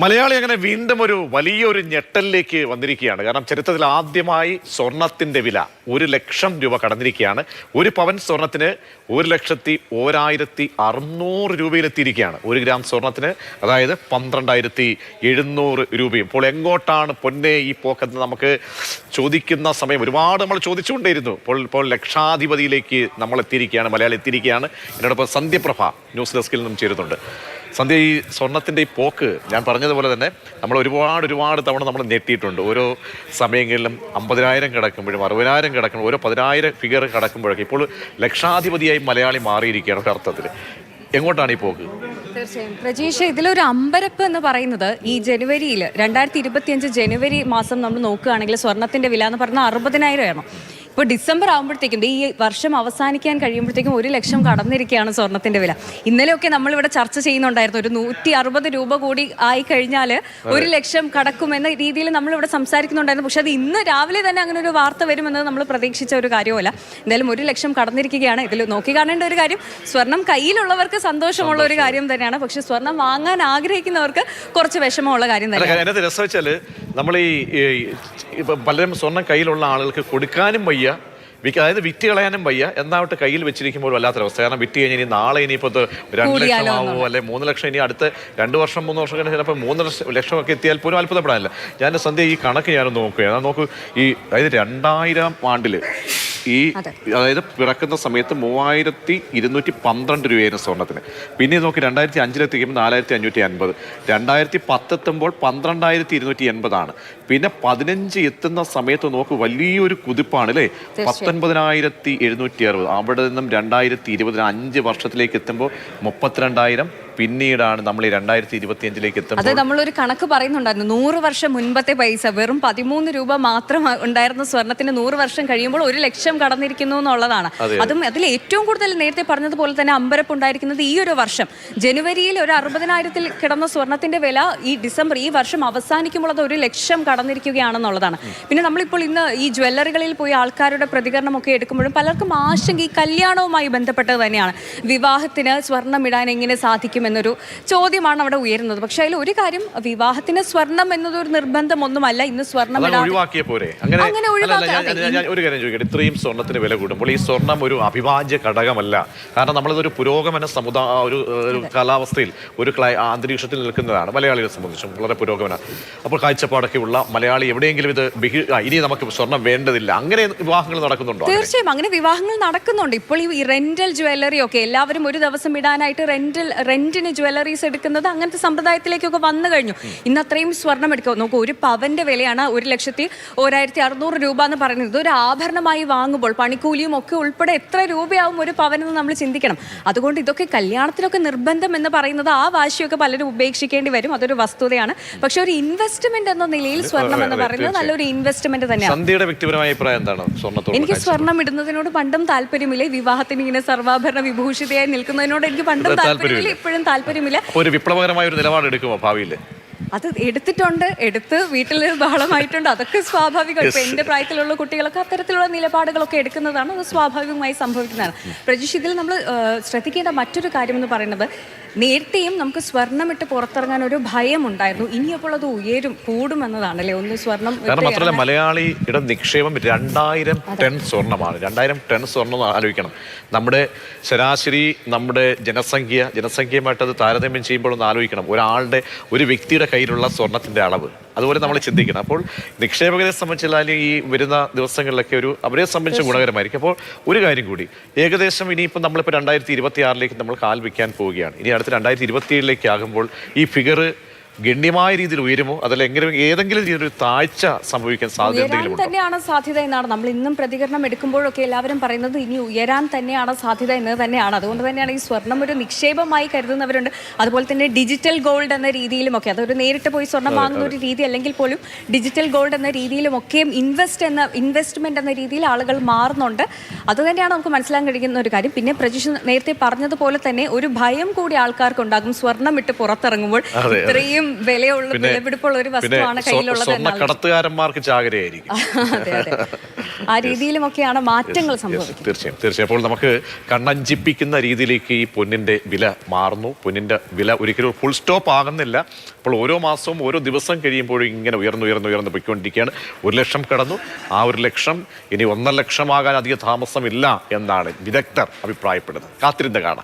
മലയാളി അങ്ങനെ വീണ്ടും ഒരു വലിയൊരു ഞെട്ടലിലേക്ക് വന്നിരിക്കുകയാണ്. കാരണം ചരിത്രത്തിൽ ആദ്യമായി സ്വർണത്തിന്റെ വില ഒരു ലക്ഷം രൂപ കടന്നിരിക്കുകയാണ്. ഒരു പവൻ സ്വർണത്തിന് ഒരു ലക്ഷത്തി ഓരായിരത്തി അറുന്നൂറ് രൂപയിലെത്തിയിരിക്കുകയാണ്. ഒരു ഗ്രാം സ്വർണത്തിന് അതായത് പന്ത്രണ്ടായിരത്തി എഴുന്നൂറ് രൂപയും. ഇപ്പോൾ എങ്ങോട്ടാണ് പൊന്നെ ഈ പോക്കെന്ന് നമുക്ക് ചോദിക്കുന്ന സമയം ഒരുപാട് നമ്മൾ ചോദിച്ചുകൊണ്ടേയിരുന്നു. ഇപ്പോൾ ഇപ്പോൾ ലക്ഷാധിപതിയിലേക്ക് നമ്മൾ എത്തിയിരിക്കുകയാണ് മലയാളി എത്തിയിരിക്കുകയാണ്. എന്നോടൊപ്പം സന്ധ്യപ്രഭ ന്യൂസ് ഡെസ്കിൽ നിന്നും ചേരുന്നുണ്ട്. സന്ധ്യ ഈ സ്വർണത്തിന്റെ ഈ പോക്ക് ഞാൻ പറഞ്ഞതുപോലെ തന്നെ നമ്മൾ ഒരുപാട് ഒരുപാട് തവണ നമ്മൾ ഞെട്ടിയിട്ടുണ്ട്. ഓരോ സമയങ്ങളിലും അമ്പതിനായിരം കിടക്കുമ്പോഴും അറുപതിനായിരം കിടക്കുമ്പോഴും ഓരോ പതിനായിരം ഫിഗർ കിടക്കുമ്പോഴൊക്കെ ഇപ്പോൾ ലക്ഷാധിപതിയായി മലയാളി മാറിയിരിക്കുകയാണ് ഒരു അർത്ഥത്തിൽ. എങ്ങോട്ടാണ് ഈ പോക്ക്? തീർച്ചയായും. പ്രജീഷ് ഇതിലൊരു അമ്പരപ്പ് എന്ന് പറയുന്നത് ഈ ജനുവരിയിൽ രണ്ടായിരത്തി ഇരുപത്തിയഞ്ച് ജനുവരി മാസം നമ്മൾ നോക്കുകയാണെങ്കിൽ സ്വർണത്തിന്റെ വില എന്ന് പറഞ്ഞാൽ അറുപതിനായിരം ആണ്. ഇപ്പോൾ ഡിസംബർ ആകുമ്പോഴത്തേക്കും ഈ വർഷം അവസാനിക്കാൻ കഴിയുമ്പോഴത്തേക്കും ഒരു ലക്ഷം കടന്നിരിക്കുകയാണ് സ്വർണത്തിന്റെ വില. ഇന്നലെയൊക്കെ നമ്മളിവിടെ ചർച്ച ചെയ്യുന്നുണ്ടായിരുന്നു ഒരു നൂറ്റി അറുപത് രൂപ കൂടി ആയി കഴിഞ്ഞാൽ ഒരു ലക്ഷം കടക്കുമെന്ന രീതിയിൽ നമ്മളിവിടെ സംസാരിക്കുന്നുണ്ടായിരുന്നു. പക്ഷെ അത് ഇന്ന് രാവിലെ തന്നെ അങ്ങനെ ഒരു വാർത്ത വരുമെന്നത് നമ്മൾ പ്രതീക്ഷിച്ച ഒരു കാര്യമല്ല എന്തായാലും ഒരു ലക്ഷം കടന്നിരിക്കുകയാണ്. ഇതിൽ നോക്കി കാണേണ്ട ഒരു കാര്യം സ്വർണം കയ്യിലുള്ളവർക്ക് സന്തോഷമുള്ള ഒരു കാര്യം തന്നെയാണ്. പക്ഷെ സ്വർണം വാങ്ങാൻ ആഗ്രഹിക്കുന്നവർക്ക് കുറച്ച് വിഷമമുള്ള കാര്യം തന്നെയാണ്. നമ്മൾ ഈ പലരും സ്വർണം കയ്യിലുള്ള ആളുകൾക്ക് കൊടുക്കാനും വയ്യ. വിക്ക അതായത് വിറ്റ് കളയാനും വയ്യ. എന്നാവട്ടെ കയ്യിൽ വെച്ചിരിക്കുമ്പോൾ വല്ലാത്തൊരവസ്ഥ. കാരണം വിറ്റ് കഴിഞ്ഞാൽ ഇനി നാളെ ഇനിയിപ്പോൾ ഇത് രണ്ട് ലക്ഷം ആവുമോ അല്ലെ മൂന്ന് ലക്ഷം ഇനി അടുത്ത രണ്ട് വർഷം മൂന്ന് വർഷം കഴിഞ്ഞ് ചിലപ്പോൾ മൂന്ന് ലക്ഷം ഒക്കെ എത്തിയാൽ പോലും അത്ഭുതപ്പെടാനില്ല. ഞാൻ സന്ധ്യ ഈ കണക്ക് ഞാനൊന്ന് നോക്കുകയാണ് ഞാൻ നോക്കൂ ഈ അതായത് രണ്ടായിരം ആണ്ടിൽ ഈ അതായത് പിറക്കുന്ന സമയത്ത് മൂവായിരത്തി ഇരുന്നൂറ്റി പന്ത്രണ്ട് രൂപയായിരുന്നു സ്വർണത്തിന് പിന്നെ നോക്കി രണ്ടായിരത്തി അഞ്ചിലെത്തിക്കുമ്പോൾ നാലായിരത്തി അഞ്ഞൂറ്റി അൻപത്. രണ്ടായിരത്തി പത്തെത്തുമ്പോൾ പന്ത്രണ്ടായിരത്തി ഇരുന്നൂറ്റി എൺപതാണ്. പിന്നെ പതിനഞ്ച് എത്തുന്ന സമയത്ത് നോക്ക് വലിയൊരു കുതിപ്പാണ് അല്ലേ? പത്തൊൻപതിനായിരത്തി എഴുന്നൂറ്റി അറുപത്. അവിടെ നിന്നും രണ്ടായിരത്തി ഇരുപതിന് അഞ്ച് വർഷത്തിലേക്ക് എത്തുമ്പോൾ മുപ്പത്തിരണ്ടായിരം പിന്നീടാണ് നമ്മൾ ഈ രണ്ടായിരത്തി ഇരുപത്തി അഞ്ചിലേക്ക് എത്തുന്നത് എത്തുമ്പോൾ നമ്മളൊരു കണക്ക് പറയുന്നുണ്ടായിരുന്നു. നൂറ് വർഷം മുൻപത്തെ പൈസ വെറും പതിമൂന്ന് രൂപ മാത്രം ഉണ്ടായിരുന്ന സ്വർണത്തിന് നൂറ് വർഷം കഴിയുമ്പോൾ ഒരു ലക്ഷം കടന്നിരിക്കുന്നു എന്നുള്ളതാണ്. അതും അതിൽ ഏറ്റവും കൂടുതൽ നേരത്തെ പറഞ്ഞതുപോലെ തന്നെ അമ്പരപ്പ് ഉണ്ടായിരിക്കുന്നത് ഈ ഒരു വർഷം. ജനുവരിയിൽ ഒരു അറുപതിനായിരത്തിൽ കിടന്ന സ്വർണത്തിന്റെ വില ഈ ഡിസംബർ ഈ വർഷം അവസാനിക്കുമ്പോൾ അത് ഒരു ലക്ഷം കടന്നിരിക്കുകയാണെന്നുള്ളതാണ്. പിന്നെ നമ്മളിപ്പോൾ ഇന്ന് ഈ ജ്വല്ലറികളിൽ പോയി ആൾക്കാരുടെ പ്രതികരണമൊക്കെ എടുക്കുമ്പോഴും പലർക്കും ആശങ്ക ഈ കല്യാണവുമായി ബന്ധപ്പെട്ടത് തന്നെയാണ്. വിവാഹത്തിന് സ്വർണം ഇടാൻ എങ്ങനെ സാധിക്കും? എന്നൊരു ചോദ്യമാണ് അവിടെ ഉയരുന്നത്. പക്ഷേ അതിൽ ഒരു കാര്യം വിവാഹത്തിന് സ്വർണം എന്നതൊരു നിർബന്ധമൊന്നുമല്ല. ഇന്ന് സ്വർണം ഒഴിവാക്കിയ പോരെ. അങ്ങനെ ഒരു കാര്യം ചോദിക്കട്ടെ. ഇത്രയും സ്വർണത്തിന് വില കൂടുമ്പോൾ ഈ സ്വർണം ഒരു അവിഭാജ്യ ഘടകമല്ല. കാരണം നമ്മളിതൊരു പുരോഗമന സമുദായ ഒരു കാലാവസ്ഥയിൽ ഒരു അന്തരീക്ഷത്തിൽ നിൽക്കുന്നതാണ്. മലയാളികളെ സംബന്ധിച്ചും വളരെ പുരോഗമന. അപ്പോൾ കാഴ്ചപ്പാടൊക്കെ ഉള്ള മലയാളി എവിടെയെങ്കിലും ഇത് ഇനി നമുക്ക് സ്വർണം വേണ്ടതില്ല. അങ്ങനെ വിവാഹങ്ങൾ നടക്കുന്നുണ്ടോ തീർച്ചയായും. അങ്ങനെ വിവാഹങ്ങൾ നടക്കുന്നുണ്ട്. ഇപ്പോൾ ഈ റെന്റൽ ജ്വല്ലറി ഒക്കെ എല്ലാവരും ഒരു ദിവസം ഇടാനായിട്ട് റെന്റൽ റെന്റിന് ജ്വല്ലറീസ് എടുക്കുന്നത് അങ്ങനത്തെ സമ്പ്രദായത്തിലേക്കൊക്കെ വന്നു കഴിഞ്ഞു. ഇന്ന് അത്രയും സ്വർണം എടുക്കുക. നോക്കൂ ഒരു പവന്റെ വിലയാണ് ഒരു ലക്ഷത്തി ഒരായിരത്തി അറുന്നൂറ് രൂപ എന്ന് പറയുന്നത്. ഒരു ആഭരണമായി വാങ്ങുമ്പോൾ പണിക്കൂലിയും ഒക്കെ ഉൾപ്പെടെ എത്ര രൂപയാവും ഒരു പവനെന്ന് നമ്മൾ ചിന്തിക്കണം. അതുകൊണ്ട് ഇതൊക്കെ കല്യാണത്തിനൊക്കെ നിർബന്ധം എന്ന് പറയുന്നത് ആ വാശിയൊക്കെ പലരും ഉപേക്ഷിക്കേണ്ടി വരും. അതൊരു വസ്തുതയാണ്. പക്ഷെ ഒരു ഇൻവെസ്റ്റ്മെന്റ് എന്ന നിലയിൽ സ്വർണം എന്ന് പറയുന്നത് നല്ലൊരു ഇൻവെസ്റ്റ്മെന്റ് തന്നെയാണ്. വ്യക്തിപരമായ അഭിപ്രായം എന്താണ് എനിക്ക് സ്വർണം ഇടുന്നതിനോട് പണ്ടും താല്പര്യമില്ല? വിവാഹത്തിന് ഇങ്ങനെ സർവാഭരണ വിഭൂഷിതയായി നിൽക്കുന്നതിനോട് എനിക്ക് പണ്ടും താല്പര്യമില്ല. താല്പര്യമില്ല. ഇപ്പോഴും താല്പര്യമില്ല. ഒരു വിപ്ലവകരമായ ഒരു നിലപാട് എടുക്കുമോ ഭാവിയിൽ അത് എടുത്തിട്ടുണ്ട്. എടുത്ത് വീട്ടിൽ ബഹളമായിട്ടുണ്ട്. അതൊക്കെ സ്വാഭാവികം ഇപ്പൊ എന്റെ പ്രായത്തിലുള്ള കുട്ടികളൊക്കെ അത്തരത്തിലുള്ള നിലപാടുകളൊക്കെ എടുക്കുന്നതാണ്. അത് സ്വാഭാവികമായി സംഭവിക്കുന്നതാണ്. പ്രജിഷ് ഇതിൽ നമ്മൾ ശ്രദ്ധിക്കേണ്ട മറ്റൊരു കാര്യം എന്ന് പറയുന്നത് നേരത്തെയും നമുക്ക് സ്വർണമിട്ട് പുറത്തിറങ്ങാൻ ഒരു ഭയം ഉണ്ടായിരുന്നു ഇനിയപ്പോൾ അത് ഉയരും കൂടും എന്നതാണല്ലേ ഒന്ന് സ്വർണം കാരണം മാത്രമല്ല മലയാളിയുടെ നിക്ഷേപം രണ്ടായിരം ടൺ സ്വർണമാണ് രണ്ടായിരം ടൺ സ്വർണം ആലോചിക്കണം. നമ്മുടെ ശരാശരി നമ്മുടെ ജനസംഖ്യ ജനസംഖ്യയുമായിട്ട് അത് താരതമ്യം ചെയ്യുമ്പോൾ ഒന്ന് ആലോചിക്കണം. ഒരാളുടെ ഒരു വ്യക്തിയുടെ കയ്യിലുള്ള സ്വർണത്തിന്റെ അളവ്. അതുപോലെ നമ്മൾ ചിന്തിക്കണം. അപ്പോൾ നിക്ഷേപകരെ സംബന്ധിച്ചാൽ ഈ വരുന്ന ദിവസങ്ങളിലൊക്കെ ഒരു അവരെ സംബന്ധിച്ച് ഗുണകരമായിരിക്കും. അപ്പോൾ ഒരു കാര്യം കൂടി. ഏകദേശം ഇനിയിപ്പോൾ നമ്മളിപ്പോൾ രണ്ടായിരത്തി ഇരുപത്തി ആറിലേക്ക് നമ്മൾ കാൽ വയ്ക്കാൻ പോവുകയാണ്. ഇനി അടുത്ത രണ്ടായിരത്തി ഇരുപത്തി ഏഴിലേക്ക് ആകുമ്പോൾ ഈ ഫിഗർ ഗണ്യമായ രീതിയിൽ ഉയരുമോ? അതല്ല എങ്ങനെ ഏതെങ്കിലും രീതിയിലൊരു താഴ്ച സംഭവിക്കാൻ സാധ്യത തന്നെയാണ് സാധ്യത എന്നാണ്. നമ്മൾ ഇന്നും പ്രതികരണം എടുക്കുമ്പോഴൊക്കെ എല്ലാവരും പറയുന്നത് ഇനി ഉയരാൻ തന്നെയാണ് സാധ്യത എന്ന് തന്നെയാണ്. അതുകൊണ്ട് തന്നെയാണ് ഈ സ്വർണം ഒരു നിക്ഷേപമായി കരുതുന്നവരുണ്ട്. അതുപോലെ തന്നെ ഡിജിറ്റൽ ഗോൾഡ് എന്ന രീതിയിലുമൊക്കെ അതൊരു നേരിട്ട് പോയി സ്വർണം വാങ്ങുന്ന ഒരു രീതി അല്ലെങ്കിൽ പോലും ഡിജിറ്റൽ ഗോൾഡ് എന്ന രീതിയിലുമൊക്കെയും ഇൻവെസ്റ്റ് എന്ന ഇൻവെസ്റ്റ്മെന്റ് എന്ന രീതിയിൽ ആളുകൾ മാറുന്നുണ്ട്. അത് തന്നെയാണ് നമുക്ക് മനസ്സിലാക്കാൻ കഴിയുന്ന ഒരു കാര്യം. പിന്നെ പ്രജിഷ് നേരത്തെ പറഞ്ഞതുപോലെ തന്നെ ഒരു ഭയം കൂടി ആൾക്കാർക്ക് ഉണ്ടാകും സ്വർണം ഇട്ട് പുറത്തിറങ്ങുമ്പോൾ. ഇത്രയും ഇത്രയും വിലയുള്ള വിലപിടിപ്പുള്ള ഒരു വസ്തുവാണ് കയ്യിലുള്ളത് കടത്തുകാരന്മാർക്ക് ചാകരയായിരിക്കും ആ രീതിയിലുമൊക്കെയാണ് മാറ്റങ്ങൾ സംഭവിക്കുന്നത്. തീർച്ചയായും. തീർച്ചയായും. അപ്പോൾ നമുക്ക് കണ്ണഞ്ചിപ്പിക്കുന്ന രീതിയിലേക്ക് ഈ പൊന്നിന്റെ വില മാറുന്നു. പൊന്നിന്റെ വില ഒരിക്കലും ഫുൾ സ്റ്റോപ്പ് ആകുന്നില്ല. അപ്പോൾ ഓരോ മാസവും ഓരോ ദിവസം കഴിയുമ്പോഴും ഇങ്ങനെ ഉയർന്നു ഉയർന്നു ഉയർന്നു പൊയ്ക്കൊണ്ടിരിക്കുകയാണ്. ഒരു ലക്ഷം കടന്നു. ആ ഒരു ലക്ഷം ഇനി ഒന്നര ലക്ഷമാകാൻ അധിക താമസമില്ല എന്നാണ് വിദഗ്ധർ അഭിപ്രായപ്പെടുന്നത്. കാത്തിരുന്ന് കാണാം.